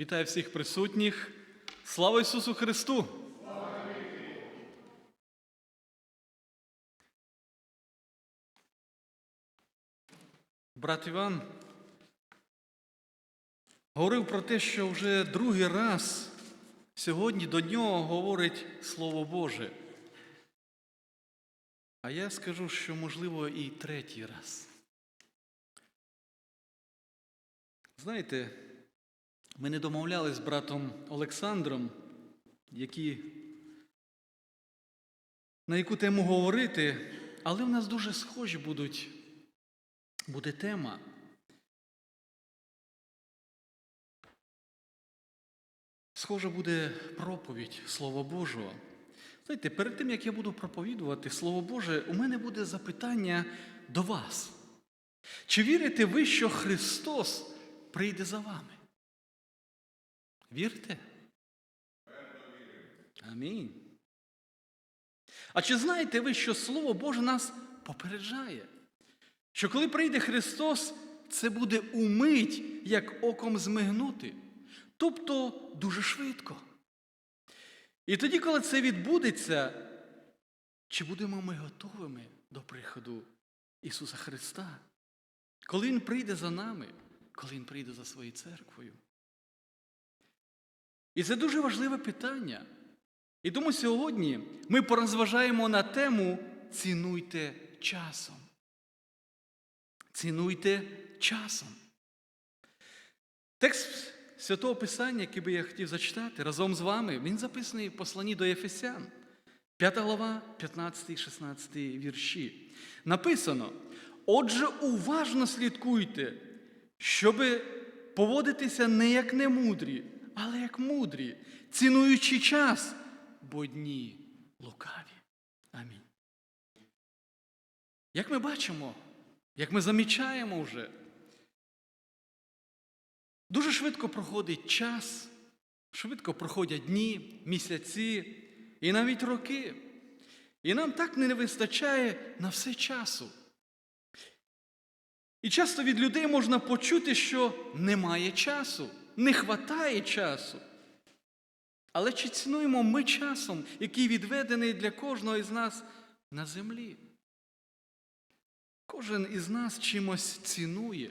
Вітаю всіх присутніх. Слава Ісусу Христу! Слава Брат Іван говорив про те, що вже другий раз сьогодні до нього говорить Слово Боже. А я скажу, що можливо і третій раз. Знаєте, ми не домовлялись з братом Олександром, які, на яку тему говорити, але в нас дуже схожі будуть, буде тема. Схожа буде проповідь Слова Божого. Знаєте, перед тим, як я буду проповідувати Слово Боже, у мене буде запитання до вас. Чи вірите ви, що Христос прийде за вами? Вірите? Амінь. А чи знаєте ви, що Слово Боже нас попереджає? Що коли прийде Христос, це буде умить, як оком змигнути, тобто дуже швидко. І тоді, коли це відбудеться, чи будемо ми готовими до приходу Ісуса Христа? Коли Він прийде за нами, коли Він прийде за своєю церквою? І це дуже важливе питання. І тому сьогодні ми порозважаємо на тему цінуйте часом. Цінуйте часом. Текст Святого Писання, який би я хотів зачитати разом з вами, він записаний в посланні до Ефесян, 5 глава, 15 16 вірші. Написано: Отже, уважно слідкуйте, щоби поводитися не як немудрі, але як мудрі, цінуючи час, бо дні лукаві. Амінь. Як ми бачимо, як ми замічаємо вже, дуже швидко проходить час, швидко проходять дні, місяці і навіть роки. І нам так не вистачає на все часу. І часто від людей можна почути, що немає часу, не хватає часу. Але чи цінуємо ми часом, який відведений для кожного із нас на землі? Кожен із нас чимось цінує.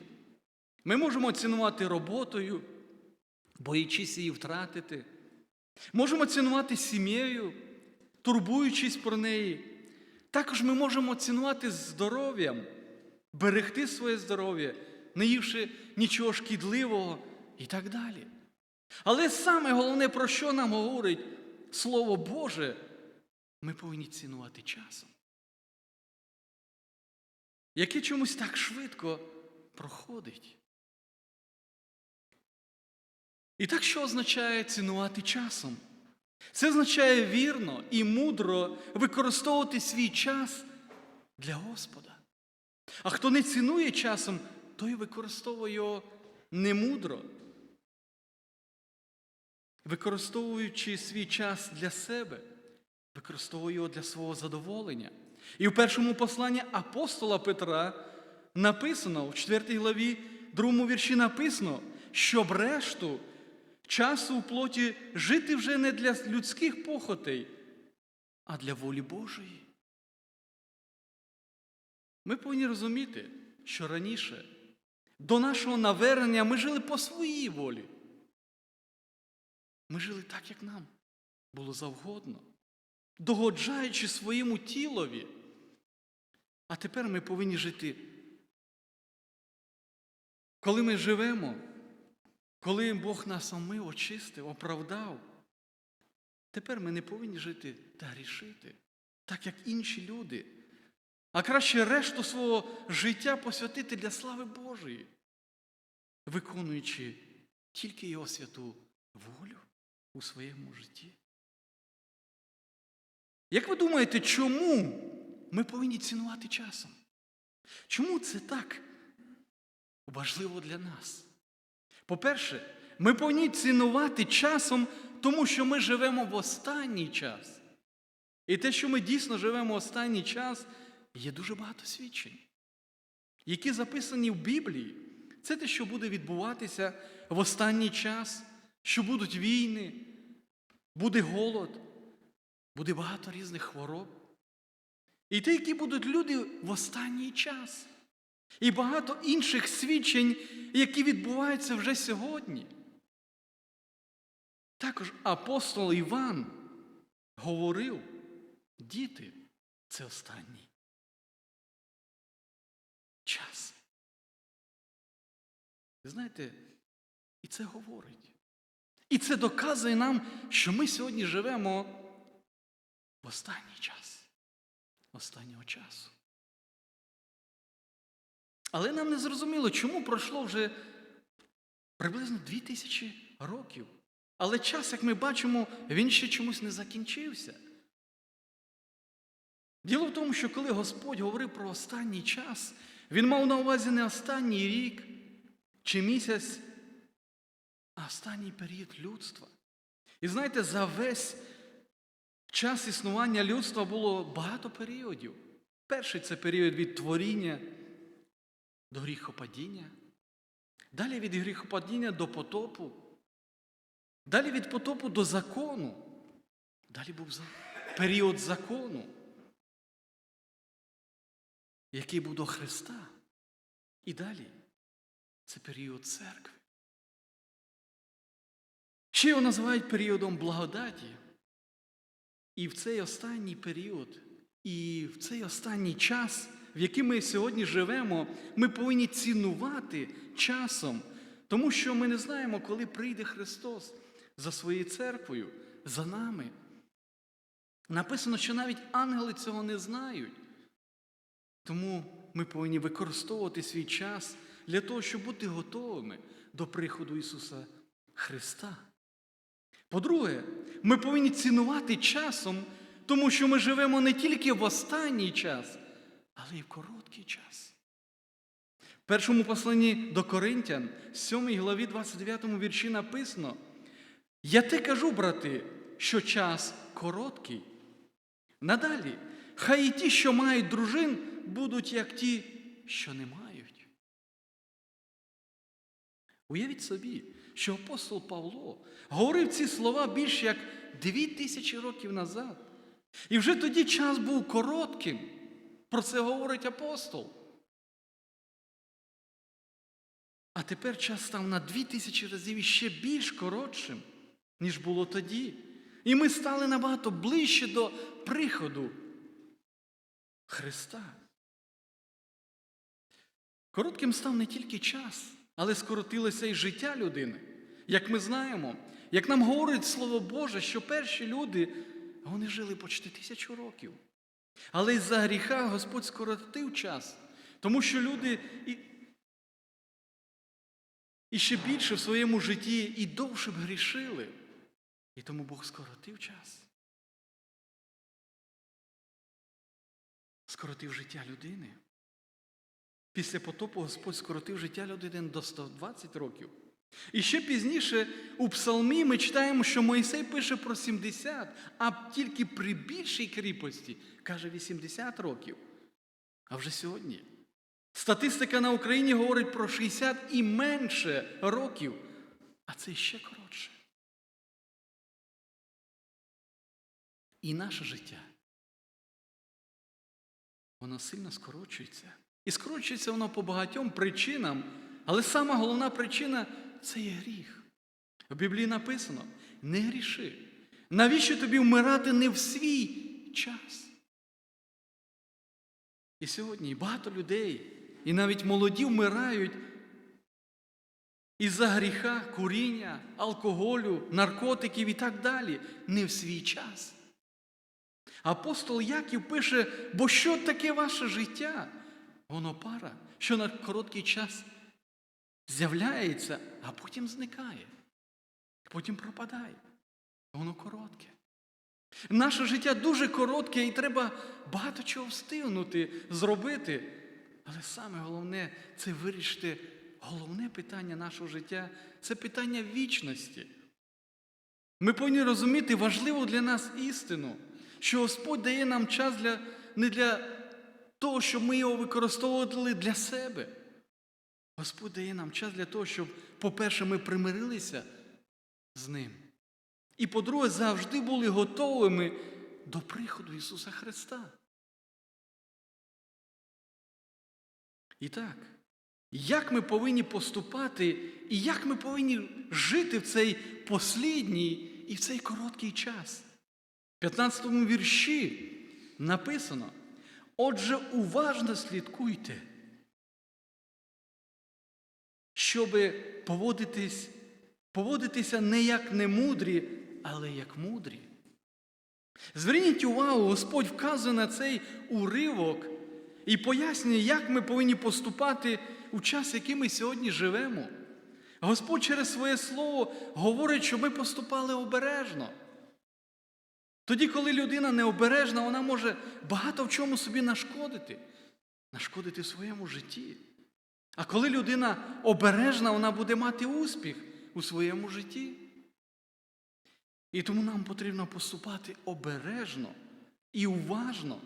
Ми можемо цінувати роботою, боячись її втратити. Можемо цінувати сім'єю, турбуючись про неї. Також ми можемо цінувати здоров'ям, берегти своє здоров'я, не ївши нічого шкідливого і так далі. Але саме головне, про що нам говорить Слово Боже, ми повинні цінувати часом. Яке чомусь так швидко проходить. І так що означає цінувати часом? Це означає вірно і мудро використовувати свій час для Господа. А хто не цінує часом, той використовує його немудро, використовуючи свій час для себе, використовує його для свого задоволення. І в першому посланні апостола Петра написано в 4 главі, 2 вірші написано, щоб решту часу в плоті жити вже не для людських похотей, а для волі Божої. Ми повинні розуміти, що раніше до нашого навернення ми жили по своїй волі. Ми жили так, як нам було завгодно, догоджаючи своєму тілові. А тепер ми повинні жити. Коли ми живемо, коли Бог нас омив, очистив, оправдав, тепер ми не повинні жити та грішити, так як інші люди, а краще решту свого життя посвятити для слави Божої, виконуючи тільки Його святу волю у своєму житті. Як ви думаєте, чому ми повинні цінувати часом? Чому це так важливо для нас? По-перше, ми повинні цінувати часом, тому що ми живемо в останній час. І те, що ми дійсно живемо в останній час, є дуже багато свідчень, які записані в Біблії. Це те, що буде відбуватися в останній час, що будуть війни, буде голод, буде багато різних хвороб. І те, які будуть люди в останній час. І багато інших свідчень, які відбуваються вже сьогодні. Також апостол Іван говорив, діти, це останній час. Знаєте, і це говорить. І це доказує нам, що ми сьогодні живемо в останній час, останнього часу. Але нам не зрозуміло, чому пройшло вже приблизно дві тисячі років. Але час, як ми бачимо, він ще чомусь не закінчився. Діло в тому, що коли Господь говорив про останній час, Він мав на увазі не останній рік чи місяць, останній період людства. І знаєте, за весь час існування людства було багато періодів. Перший це період від творіння до гріхопадіння, далі від гріхопадіння до потопу, далі від потопу до закону, далі був період закону, який був до Христа. І далі це період церкви. Ще його називають періодом благодаті. І в цей останній період, і в цей останній час, в який ми сьогодні живемо, ми повинні цінувати часом, тому що ми не знаємо, коли прийде Христос за своєю церквою, за нами. Написано, що навіть ангели цього не знають. Тому ми повинні використовувати свій час для того, щоб бути готовими до приходу Ісуса Христа. По-друге, ми повинні цінувати часом, тому що ми живемо не тільки в останній час, але й в короткий час. В першому посланні до Коринтян, 7 главі 29 вірші написано: Я те кажу, брати, що час короткий. Надалі, хай і ті, що мають дружин, будуть як ті, що не мають. Уявіть собі, що апостол Павло говорив ці слова більш як дві тисячі років назад. І вже тоді час був коротким. Про це говорить апостол. А тепер час став на дві тисячі разів іще більш коротшим, ніж було тоді. І ми стали набагато ближче до приходу Христа. Коротким став не тільки час, але скоротилося і життя людини. Як ми знаємо, як нам говорить Слово Боже, що перші люди вони жили почти тисячу років. Але із-за гріха Господь скоротив час, тому що люди і, і ще більше в своєму житті і довше б грішили. І тому Бог скоротив час. Скоротив життя людини. Після потопу Господь скоротив життя людини до 120 років. І ще пізніше у Псалмі ми читаємо, що Мойсей пише про 70, а тільки при більшій кріпості каже 80 років. А вже сьогодні. Статистика на Україні говорить про 60 і менше років, а це ще коротше. І наше життя. Воно сильно скорочується. І скорочується воно по багатьом причинам, але сама головна причина це є гріх. В Біблії написано: не гріши. Навіщо тобі вмирати не в свій час? І сьогодні багато людей, і навіть молоді вмирають із-за гріха, куріння, алкоголю, наркотиків і так далі, не в свій час. Апостол Яків пише, бо що таке ваше життя? Воно пара, що на короткий час з'являється, а потім зникає, потім пропадає. Воно коротке. Наше життя дуже коротке і треба багато чого встигнути, зробити. Але саме головне це вирішити головне питання нашого життя це питання вічності. Ми повинні розуміти важливу для нас істину, що Господь дає нам час для, не для того, щоб ми його використовували для себе. Господь дає нам час для того, щоб, по-перше, ми примирилися з ним. І, по-друге, завжди були готовими до приходу Ісуса Христа. І так, як ми повинні поступати і як ми повинні жити в цей послідній і в цей короткий час? В 15 вірші написано: Отже, уважно слідкуйте, щоб поводитись, поводитися не як немудрі, але як мудрі. Зверніть увагу, Господь вказує на цей уривок і пояснює, як ми повинні поступати у час, який ми сьогодні живемо. Господь через своє слово говорить, щоб ми поступали обережно. Тоді, коли людина необережна, вона може багато в чому собі нашкодити, нашкодити в своєму житті. А коли людина обережна, вона буде мати успіх у своєму житті. І тому нам потрібно поступати обережно і уважно.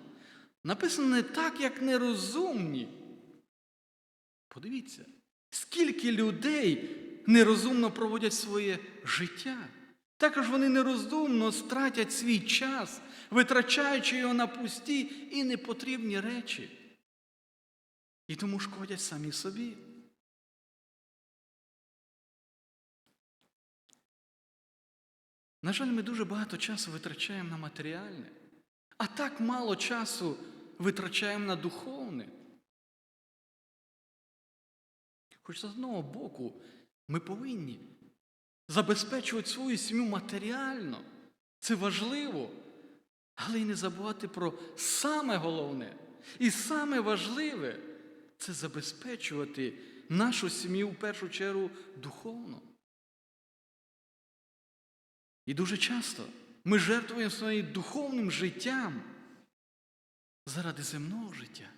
Написано не так, як нерозумні. Подивіться, скільки людей нерозумно проводять своє життя. Також вони нерозумно стратять свій час, витрачаючи його на пусті і непотрібні речі. І тому шкодять самі собі. На жаль, ми дуже багато часу витрачаємо на матеріальне, а так мало часу витрачаємо на духовне. Хоч з одного боку, ми повинні забезпечувати свою сім'ю матеріально. Це важливо, але й не забувати про саме головне і саме важливе це забезпечувати нашу сім'ю в першу чергу духовно. І дуже часто ми жертвуємо своїм духовним життям заради земного життя.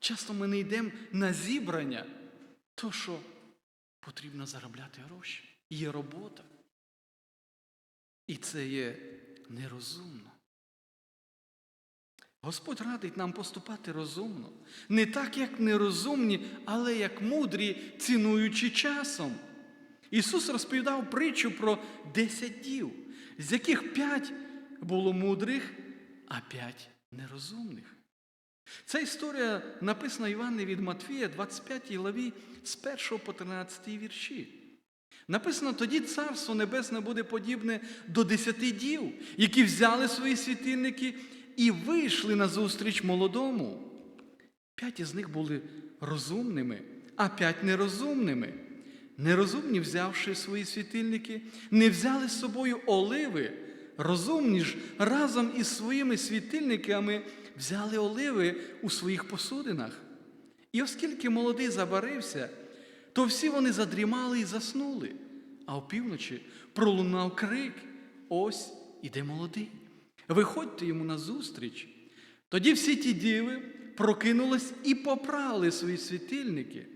Часто ми не йдемо на зібрання, то що потрібно заробляти гроші. Є робота. І це є нерозумно. Господь радить нам поступати розумно, не так, як нерозумні, але як мудрі, цінуючи часом. Ісус розповідав притчу про десять дів, з яких п'ять було мудрих, а п'ять нерозумних. Ця історія написана Івані від Матфія, 25 главі з 1 по 13 вірші. Написано, тоді Царство Небесне буде подібне до десяти дів, які взяли свої світильники і вийшли на зустріч молодому. П'ять із них були розумними, а п'ять нерозумними. Нерозумні, взявши свої світильники, не взяли з собою оливи. Розумні ж разом із своїми світильниками взяли оливи у своїх посудинах. І оскільки молодий забарився, то всі вони задрімали і заснули. А опівночі пролунав крик: ось іде молодий. Виходьте йому назустріч. Тоді всі ті діви прокинулись і поправили свої світильники.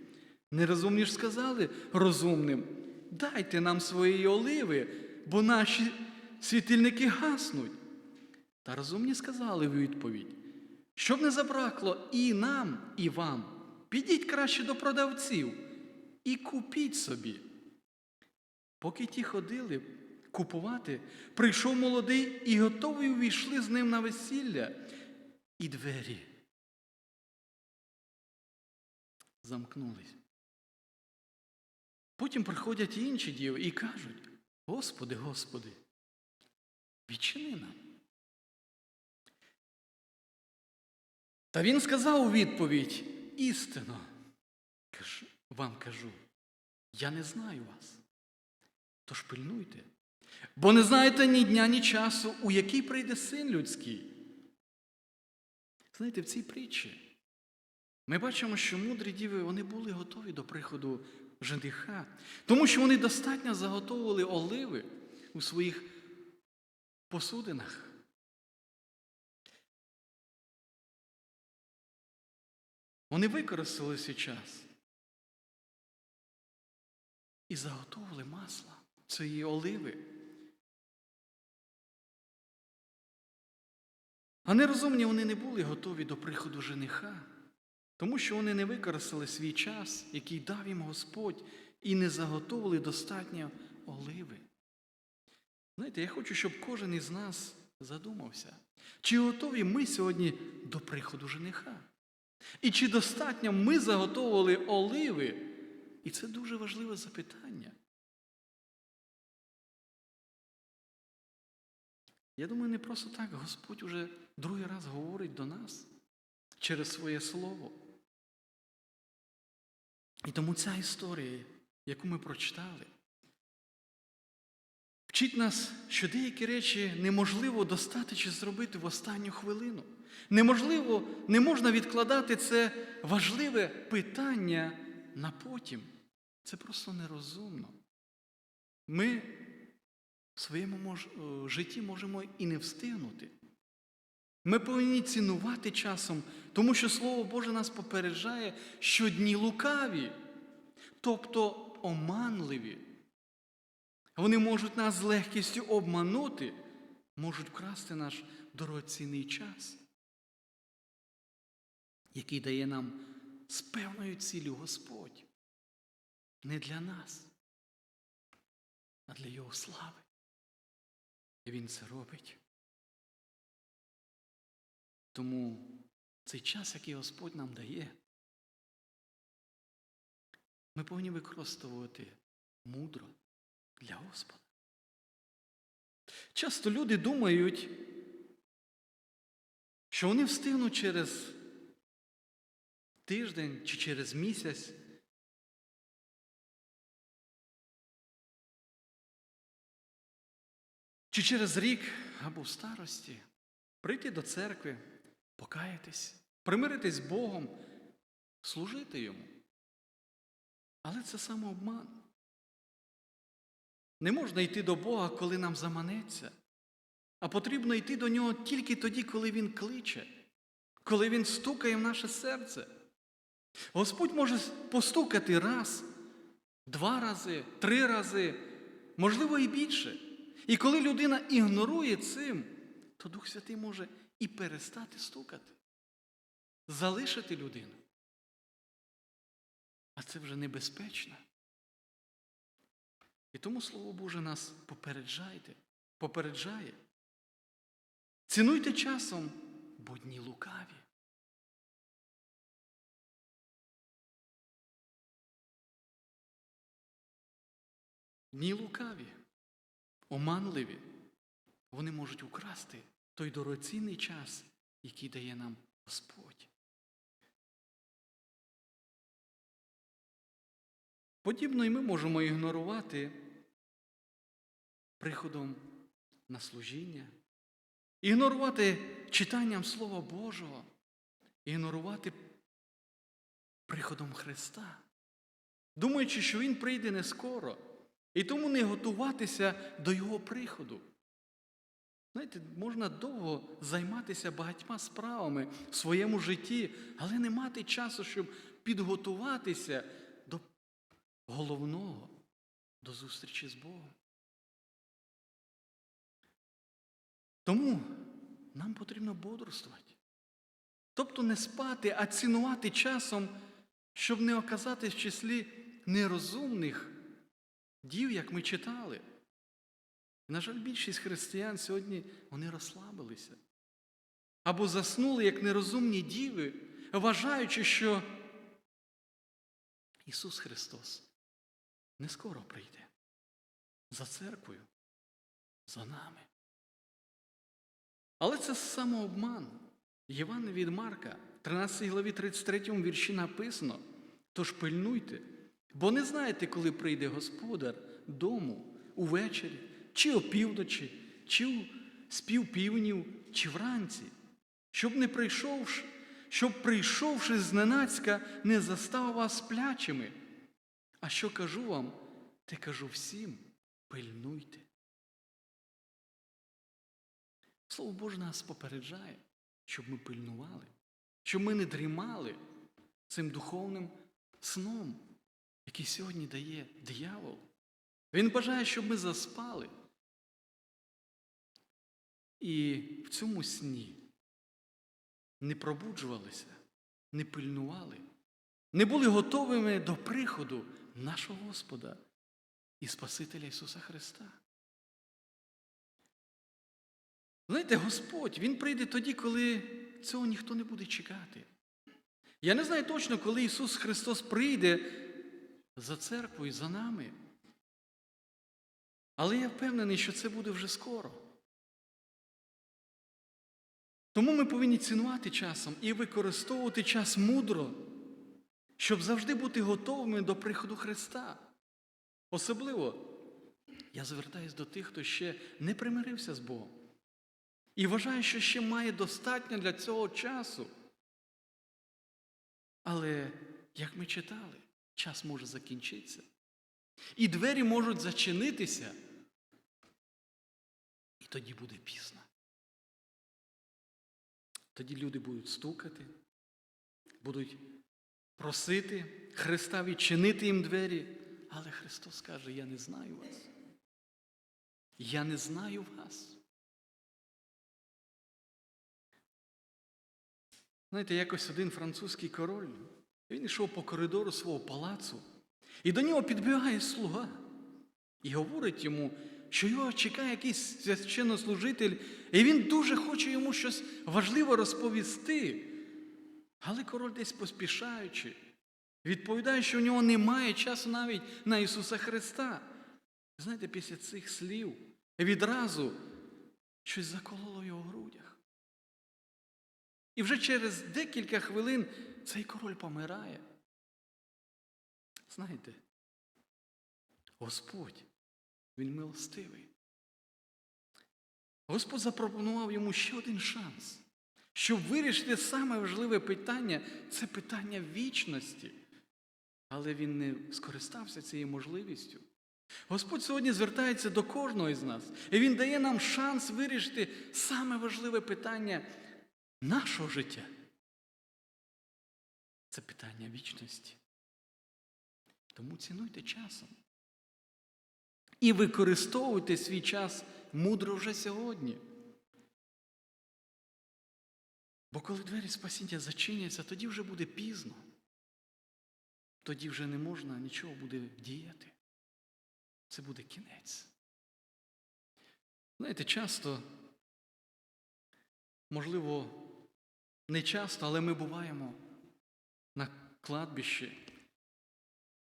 Нерозумні ж сказали розумним, дайте нам своєї оливи, бо наші світильники гаснуть. Та розумні сказали в відповідь, щоб не забракло і нам, і вам. Підіть краще до продавців і купіть собі. Поки ті ходили купувати, прийшов молодий і готовий увійшли з ним на весілля, і двері замкнулись. Потім приходять інші діви і кажуть: Господи, Господи, відчини нам. Та він сказав у відповідь: істинно, вам кажу, я не знаю вас. Тож пильнуйте, бо не знаєте ні дня, ні часу, у який прийде син людський. Знаєте, в цій притчі ми бачимо, що мудрі діви вони були готові до приходу жениха, тому що вони достатньо заготовили оливи у своїх посудинах. Вони використали свій час і заготовили масло цієї оливи. А нерозумні вони не були готові до приходу жениха, тому що вони не використали свій час, який дав їм Господь, і не заготовили достатньо оливи. Знаєте, я хочу, щоб кожен із нас задумався, чи готові ми сьогодні до приходу жениха? І чи достатньо ми заготовили оливи? І це дуже важливе запитання. Я думаю, не просто так Господь уже другий раз говорить до нас через своє слово. І тому ця історія, яку ми прочитали, вчить нас, що деякі речі неможливо достати чи зробити в останню хвилину. Неможливо, не можна відкладати це важливе питання на потім. Це просто нерозумно. Ми в своєму мож... е, житті можемо і не встигнути. Ми повинні цінувати часом, тому що Слово Боже нас попереджає, що дні лукаві, тобто оманливі. Вони можуть нас з легкістю обманути, можуть вкрасти наш дорогоцінний час, який дає нам з певною ціллю Господь. Не для нас, а для Його слави. І Він це робить. Тому цей час, який Господь нам дає, ми повинні використовувати мудро для Господа. Часто люди думають, що вони встигнуть через тиждень чи через місяць. Чи через рік або в старості прийти до церкви, покаятись, примиритись з Богом, служити йому. Але це самообман. Не можна йти до Бога, коли нам заманеться, а потрібно йти до нього тільки тоді, коли Він кличе, коли Він стукає в наше серце. Господь може постукати раз, два рази, три рази, можливо, і більше. І коли людина ігнорує цим, то Дух Святий може і перестати стукати, залишити людину. А це вже небезпечно. І тому Слово Боже нас попереджайте, попереджає. Цінуйте часом, бо дні лукаві. Дні лукаві, оманливі, вони можуть украсти той дорогоцінний час, який дає нам Господь. Подібно і ми можемо ігнорувати приходом на служіння, ігнорувати читанням Слова Божого, ігнорувати приходом Христа, думаючи, що Він прийде не скоро, і тому не готуватися до Його приходу. Знаєте, можна довго займатися багатьма справами в своєму житті, але не мати часу, щоб підготуватися до головного, до зустрічі з Богом. Тому нам потрібно бодрствувати. Тобто не спати, а цінувати часом, щоб не оказатись в числі нерозумних дів, як ми читали. На жаль, більшість християн сьогодні вони розслабилися. Або заснули, як нерозумні діви, вважаючи, що Ісус Христос не скоро прийде за церквою, за нами. Але це самообман. Єван від Марка, 13 главі 33 вірші написано. Тож пильнуйте, бо не знаєте, коли прийде Господар дому увечері, чи опівночі, чи у співпівнів, чи вранці, щоб не прийшовши, щоб, прийшовши зненацька, не застав вас сплячими. А що кажу вам, те кажу всім, пильнуйте. Слово Боже нас попереджає, щоб ми пильнували, щоб ми не дрімали цим духовним сном, який сьогодні дає диявол. Він бажає, щоб ми заспали. І в цьому сні не пробуджувалися, не пильнували, не були готовими до приходу нашого Господа. і Спасителя Ісуса Христа. Знаєте, Господь, Він прийде тоді, коли цього ніхто не буде чекати. Я не знаю точно, коли Ісус Христос прийде за церквою, за нами. Але я впевнений, що це буде вже скоро. Тому ми повинні цінувати часом і використовувати час мудро, щоб завжди бути готовими до приходу Христа. Особливо я звертаюсь до тих, хто ще не примирився з Богом. І вважаю, що ще має достатньо для цього часу. Але, як ми читали, час може закінчитися. І двері можуть зачинитися. І тоді буде пізно. Тоді люди будуть стукати, будуть просити Христа відчинити їм двері. Але Христос каже, я не знаю вас. Я не знаю вас. Знаєте, якось один французький король, він йшов по коридору свого палацу, і до нього підбігає слуга і говорить йому, що його чекає якийсь священнослужитель, і він дуже хоче йому щось важливе розповісти. Але король десь поспішаючи, відповідає, що у нього немає часу навіть на Ісуса Христа. Знаєте, після цих слів відразу щось закололо в його грудях. І вже через декілька хвилин цей король помирає. Знаєте, Господь, Він милостивий. Господь запропонував йому ще один шанс, щоб вирішити саме важливе питання це питання вічності. Але він не скористався цією можливістю. Господь сьогодні звертається до кожного із нас, і Він дає нам шанс вирішити саме важливе питання нашого життя. Це питання вічності. Тому цінуйте часом. І використовуйте свій час мудро вже сьогодні. Бо коли двері спасіння зачиняться, тоді вже буде пізно. Тоді вже не можна нічого буде діяти. Це буде кінець. Знаєте, часто, можливо, не часто, але ми буваємо на кладбищі.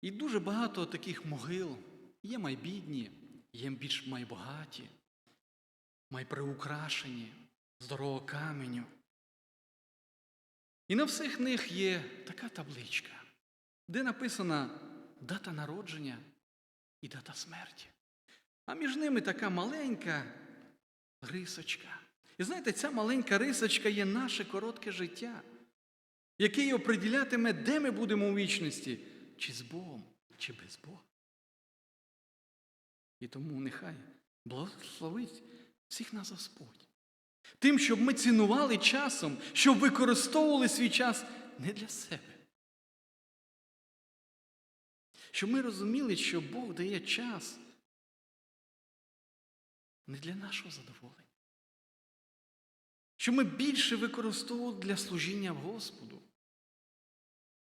І дуже багато таких могил. Є майбідні, є більш майбогаті, майприукрашені, здорового каменю. І на всіх них є така табличка, де написана дата народження і дата смерті. А між ними така маленька рисочка. І знаєте, ця маленька рисочка є наше коротке життя, яке оприділятиме, де ми будемо у вічності, чи з Богом, чи без Бога. І тому нехай благословить всіх нас Господь. Тим, щоб ми цінували часом, щоб використовували свій час не для себе. Щоб ми розуміли, що Бог дає час не для нашого задоволення. Щоб ми більше використовували для служіння Господу.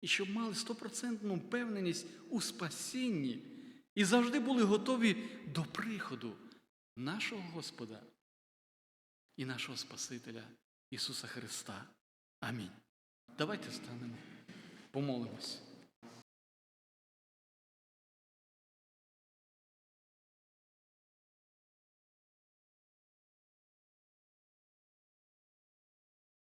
І щоб мали стопроцентну впевненість у спасінні і завжди були готові до приходу нашого Господа і нашого Спасителя Ісуса Христа. Амінь. Давайте станемо, помолимось.